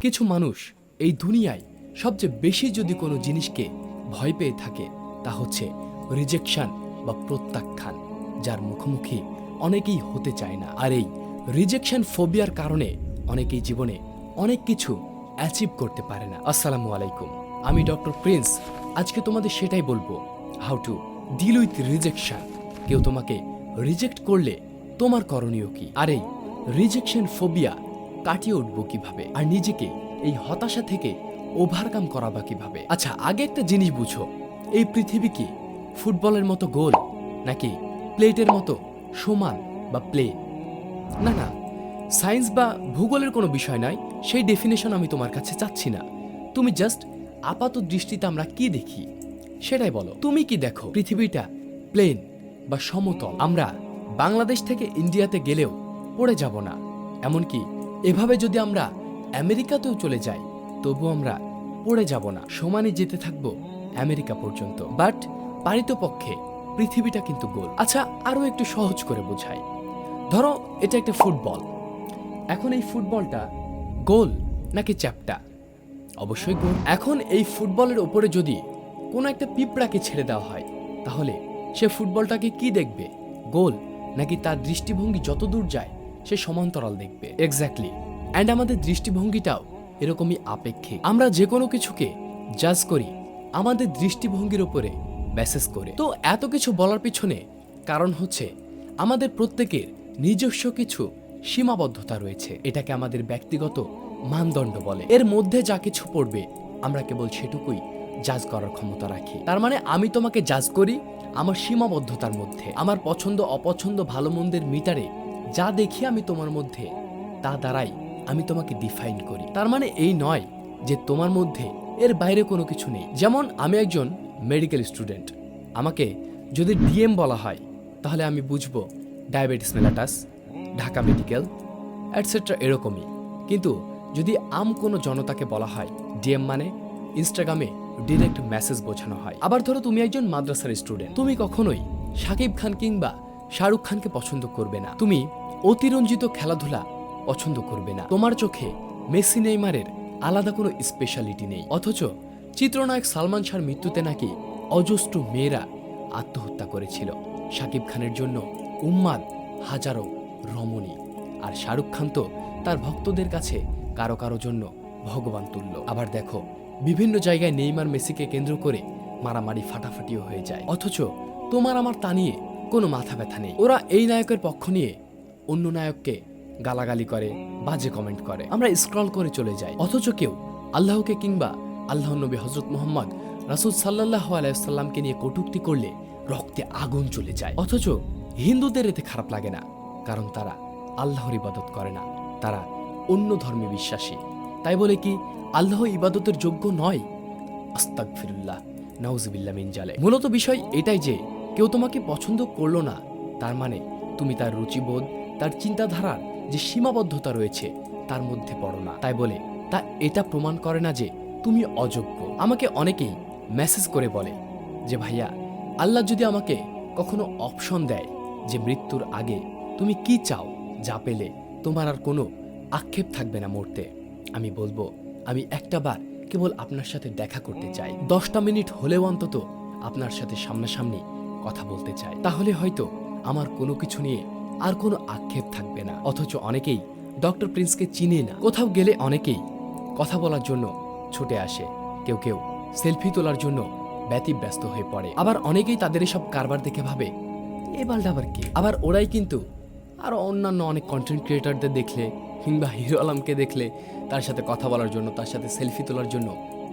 কিছু মানুষ এই দুনিয়ায় সবচেয়ে বেশি যদি কোনো জিনিসকে ভয় পেয়ে থাকে, তা হচ্ছে রিজেকশন বা প্রত্যাখ্যান, যার মুখোমুখি অনেকেই হতে চায় না। আর এই রিজেকশন ফোবিয়ার কারণে অনেকেই জীবনে অনেক কিছু অ্যাচিভ করতে পারে না। আসসালামু আলাইকুম। আমি ডক্টর প্রিন্স। আজকে তোমাদের সেটাই বলব how to deal with rejection কেউ তোমাকে রিজেক্ট করলে তোমার করণীয় কি? আর এই রিজেকশন ফোবিয়া কাটিয়ে উঠবো কীভাবে? আর নিজেকে এই হতাশা থেকে ওভারকাম করাবা কীভাবে? আচ্ছা আগে একটা জিনিস বুঝো। এই পৃথিবী কি ফুটবলের মতো গোল, নাকি প্লেটের মতো সমান বা প্লে? না না, সায়েন্স বা ভূগোলের কোনো বিষয় নয়, সেই ডেফিনেশন আমি তোমার কাছে চাচ্ছি না। তুমি জাস্ট আপাত দৃষ্টিতে আমরা কি দেখি, সেটাই বলো। তুমি কি দেখো? পৃথিবীটা প্লেন বা সমতল। আমরা বাংলাদেশ থেকে ইন্ডিয়াতে গেলেও পড়ে যাব না। এমনকি এভাবে যদি আমরা আমেরিকাতেও চলে যাই তবু আমরা পড়ে যাব না। সমানে যেতে থাকব আমেরিকা পর্যন্ত। বাট পারিতপক্ষে পৃথিবীটা কিন্তু গোল। আচ্ছা আরও একটু সহজ করে বোঝাই। ধরো, এটা একটা ফুটবল। এখন এই ফুটবলটা গোল নাকি চ্যাপটা? অবশ্যই গোল। এখন এই ফুটবলের ওপরে যদি কোনো একটা পিঁপড়াকে ছেড়ে দেওয়া হয়, তাহলে সে ফুটবলটাকে কি দেখবে? গোল? নাকি তার দৃষ্টিভঙ্গি যত দূর যায় সে সমান্তরাল দেখবে। এক্স্যাক্টলি অ্যান্ড আমাদের দৃষ্টিভঙ্গিটাও এরকমই আপেক্ষিক। আমরা যে কোনো কিছুকে জাজ করি, আমাদের দৃষ্টিভঙ্গির উপরে ব্যাসেস করে। তো এত কিছু বলার পিছনে কারণ হচ্ছে, আমাদের প্রত্যেকের নিজস্ব কিছু সীমাবদ্ধতা রয়েছে। এটাকে আমাদের ব্যক্তিগত মানদণ্ড বলে। এর মধ্যে যা কিছু পড়বে, আমরা কেবল সেটুকুই জাজ করার ক্ষমতা রাখি। তার মানে আমি তোমাকে জাজ করি আমার সীমাবদ্ধতার মধ্যে। আমার পছন্দ অপছন্দ ভালো মন্দের মিটারে যা দেখি আমি তোমার মধ্যে, তা দ্বারাই আমি তোমাকে ডিফাইন করি। তার মানে এই নয় যে তোমার মধ্যে এর বাইরে কোনো কিছু নেই। যেমন আমি একজন মেডিকেল স্টুডেন্ট আমাকে যদি ডিএম বলা হয়, তাহলে আমি বুঝব diabetes mellitus Dhaka medical et cetera এরকমই। কিন্তু যদি আম কোনো জনতাকে বলা হয় ডিএম মানে ইনস্টাগ্রামে ডিরেক্ট মেসেজ বোঝানো হয়। আবার ধরো তুমি একজন মাদ্রাসার স্টুডেন্ট তুমি কখনোই শাকিব খান কিংবা শাহরুখ খানকে পছন্দ করবে না। তুমি অতিরঞ্জিত খেলাধুলা পছন্দ করবে না। তোমার চোখে মেসি নেইমারের আলাদা কোনো স্পেশালিটি নেই। অথচ চিত্রনায়ক সালমান শাহর মৃত্যুতে নাকি অজস্র মেয়েরা আত্মহত্যা করেছিল। শাকিব খানের জন্য উম্মাদ হাজারো রমণী। আর শাহরুখ খান তো তার ভক্তদের কাছে কারও কারও জন্য ভগবান তুল্য। আবার দেখো, বিভিন্ন জায়গায় নেইমার, মেসিকে কেন্দ্র করে মারামারি ফাটাফাটিও হয়ে যায়। অথচ তোমার, আমার তা নিয়ে কোনো মাথা ব্যথা নেই। ওরা এই নায়কের পক্ষ নিয়ে অন্য নায়ককে গালাগালি করে, বাজে কমেন্ট করে। আমরা স্ক্রল করে চলে যাই। অথচ কেউ আল্লাহকে কিংবা আল্লাহ নবী হজরত মোহাম্মদ রাসুল সাল্লাহ আলাইসাল্লামকে নিয়ে কটূক্তি করলে রক্তে আগুন চলে যায়। অথচ হিন্দুদের এতে খারাপ লাগে না, কারণ তারা আল্লাহর ইবাদত করে না। তারা অন্য ধর্মে বিশ্বাসী। তাই বলে কি, আল্লাহ ইবাদতের যোগ্য নয়? আস্তাক ফিরুল্লাহ নাউজবিল্লা মিনজালে মূলত বিষয় এটাই যে কেউ তোমাকে পছন্দ করল না। তার মানে তুমি তার রুচিবোধ, তার চিন্তাধারার যে সীমাবদ্ধতা রয়েছে, তার মধ্যে পড়ো না। তাই বলে, তা এটা প্রমাণ করে না যে তুমি অযোগ্য। আমাকে অনেকেই মেসেজ করে বলে যে, ভাইয়া, আল্লাহ যদি আমাকে কখনো অপশন দেয় যে মৃত্যুর আগে তুমি কি চাও যা পেলে, তোমার আর কোনো আক্ষেপ থাকবে না মরতে। আমি বলব, আমি একটা বার কেবল আপনার সাথে দেখা করতে চাই। দশটা মিনিট হলেও অন্তত আপনার সাথে সামনাসামনি কথা বলতে চাই তাহলে হয়তো আমার কোনো কিছু নিয়ে আর কোনো আক্ষেপ থাকবে না। অথচ অনেকেই ডক্টর প্রিন্সকে চিনে না। কোথাও গেলে অনেকেই কথা বলার জন্য ছুটে আসে। কেউ কেউ সেলফি তোলার জন্য ব্যতিব্যস্ত হয়ে পড়ে। আবার অনেকেই তাদের এসব কারবার দেখে ভাবে, এ বালটা আবার কি? আবার ওরাই কিন্তু আরও অন্যান্য অনেক কন্টেন্ট ক্রিয়েটারদের দেখলে কিংবা হিরো আলমকে দেখলে তার সাথে কথা বলার জন্য, তার সাথে সেলফি তোলার জন্য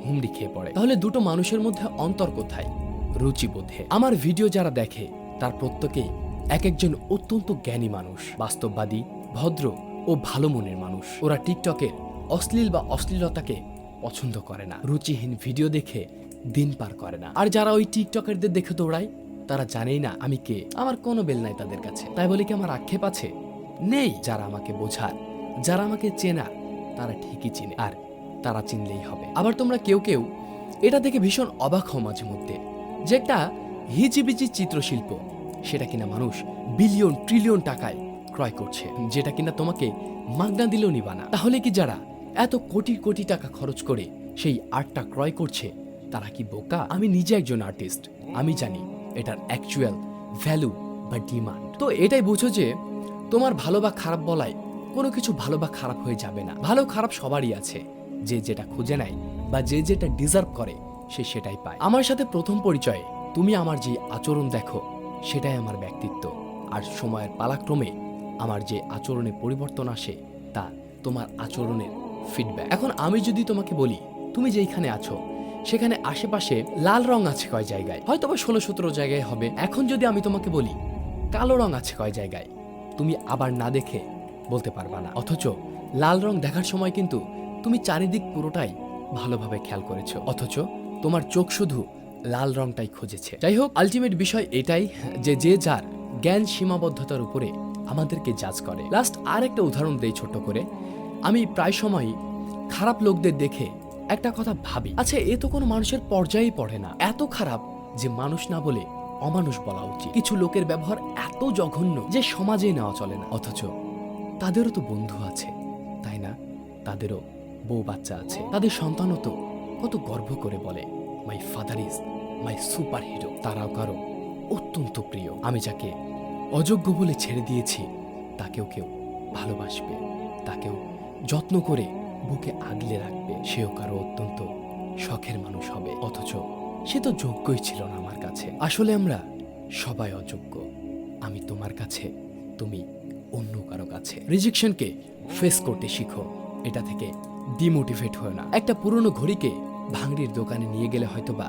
হুমড়ি খেয়ে পড়ে। তাহলে দুটো মানুষের মধ্যে অন্তর কোথায়? রুচিবোধে। আমার ভিডিও যারা দেখে, তার প্রত্যেকেই এক একজন অত্যন্ত জ্ঞানী মানুষ, বাস্তববাদী, ভদ্র ও ভালো মনের মানুষ। ওরা টিকটকের অশ্লীল বা অশ্লীলতাকে পছন্দ করে না। রুচিহীন ভিডিও দেখে দিন পার করে না। আর যারা ওই টিকটকারদের দেখে দৌড়ায়, তারা জানেই না আমি কে। আমার কোনো বেল নাই তাদের কাছে। তাই বলে কি আমার আক্ষেপ আছে? নেই। যারা আমাকে বোঝার, যারা আমাকে চেনা তারা ঠিকই চিনে। আর তারা চিনলেই হবে। আবার তোমরা কেউ কেউ এটা দেখে ভীষণ অবাক হও মাঝে মধ্যে যে একটা হিজিবিজি চিত্রশিল্প, সেটা কিনা মানুষ বিলিয়ন, ট্রিলিয়ন টাকায় ক্রয় করছে, যেটা কিনা তোমাকে মাগনা দিলেও নিবা না। তাহলে কি যারা এত কোটি কোটি টাকা খরচ করে সেই আর্টটা ক্রয় করছে, তারা কি বোকা? আমি নিজে একজন আর্টিস্ট, আমি জানি এটার অ্যাকচুয়াল ভ্যালু বা ডিমান্ড তো এটাই বুঝো যে তোমার ভালো বা খারাপ বলায় কোনো কিছু ভালো বা খারাপ হয়ে যাবে না। ভালো খারাপ সবারই আছে, যে যেটা খুঁজে নেয় বা যে যেটা ডিজার্ভ করে সে সেটাই পায়। আমার সাথে প্রথম পরিচয়ে তুমি আমার যে আচরণ দেখো, সেটাই আমার ব্যক্তিত্ব। আর সময়ের পালাক্রমে আমার যে আচরণে পরিবর্তন আসে, তা তোমার আচরণের ফিডব্যাক এখন আমি যদি তোমাকে বলি, তুমি যেইখানে আছো, সেখানে আশেপাশে লাল রং আছে কয় জায়গায়? হয়তো বা ষোলো সতেরো জায়গায় হবে। এখন যদি আমি তোমাকে বলি, কালো রং আছে কয় জায়গায়, তুমি আবার না দেখে বলতে পারবা না। অথচ লাল রং দেখার সময় কিন্তু তুমি চারিদিক পুরোটাই ভালোভাবে খেয়াল করেছ। অথচ তোমার চোখ শুধু লাল রংটাই খুঁজেছে। যাই হোক আলটিমেট বিষয় এটাই যে যে যার জ্ঞান সীমাবদ্ধতার উপরে আমাদেরকে জাজ করে। লাস্ট আর একটা উদাহরণ দেই ছোট করে। আমি প্রায় সময়ই খারাপ লোকদের দেখে একটা কথা ভাবি। আচ্ছা এ তো কোনো মানুষের পর্যায়েই পড়ে না। এত খারাপ যে মানুষ না বলে অমানুষ বলা উচিত। কিছু লোকের ব্যবহার এত জঘন্য যে সমাজে নেওয়া চলে না। অথচ তাদেরও তো বন্ধু আছে, তাই না? তাদেরও বউ বাচ্চা আছে। তাদের সন্তানও তো কত গর্ব করে বলে my father is my super hero তারাও কারও অত্যন্ত প্রিয়। আমি যাকে অযোগ্য বলে ছেড়ে দিয়েছি, তাকেও কেউ ভালোবাসবে, তাকেও যত্ন করে বুকে আগলে রাখবে। সেও কারও অত্যন্ত শখের মানুষ হবে। অথচ সে তো যোগ্যই ছিল না আমার কাছে। আসলে আমরা সবাই অযোগ্য। আমি তোমার কাছে, তুমি অন্য কারও কাছে। রিজেকশনকে ফেস করতে শিখো। এটা থেকে ডিমোটিভেট হয় না। একটা পুরনো ঘড়িকে ভাঙড়ির দোকানে নিয়ে গেলে হয়তোবা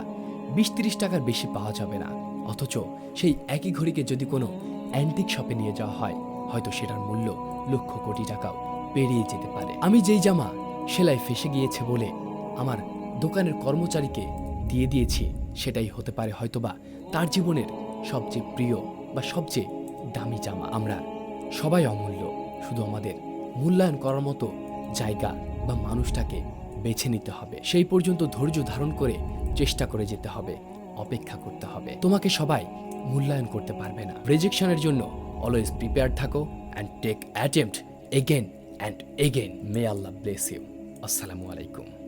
বিশ তিরিশ টাকার বেশি পাওয়া যাবে না। অথচ সেই একই ঘড়িকে যদি কোনো অ্যান্টিক শপে নিয়ে যাওয়া হয়, হয়তো সেটার মূল্য লক্ষ কোটি টাকাও পেরিয়ে যেতে পারে। আমি যেই জামা সেলাই ফেসে গিয়েছে বলে আমার দোকানের কর্মচারীকে দিয়ে দিয়েছি, সেটাই হতে পারে হয়তোবা তার জীবনের সবচেয়ে প্রিয় বা সবচেয়ে দামি জামা। আমরা সবাই অমূল্য, শুধু আমাদের মূল্যায়ন করার মতো জায়গা বা মানুষটাকে বেছে নিতে হবে। সেই পর্যন্ত ধৈর্য ধারণ করে চেষ্টা করে যেতে হবে, অপেক্ষা করতে হবে। তোমাকে সবাই মূল্যায়ন করতে পারবে না। রিজেকশনের জন্য অলওয়েজ প্রিপেয়ার থাকো and take attempt again and again may Allah bless you আসসালামু আলাইকুম।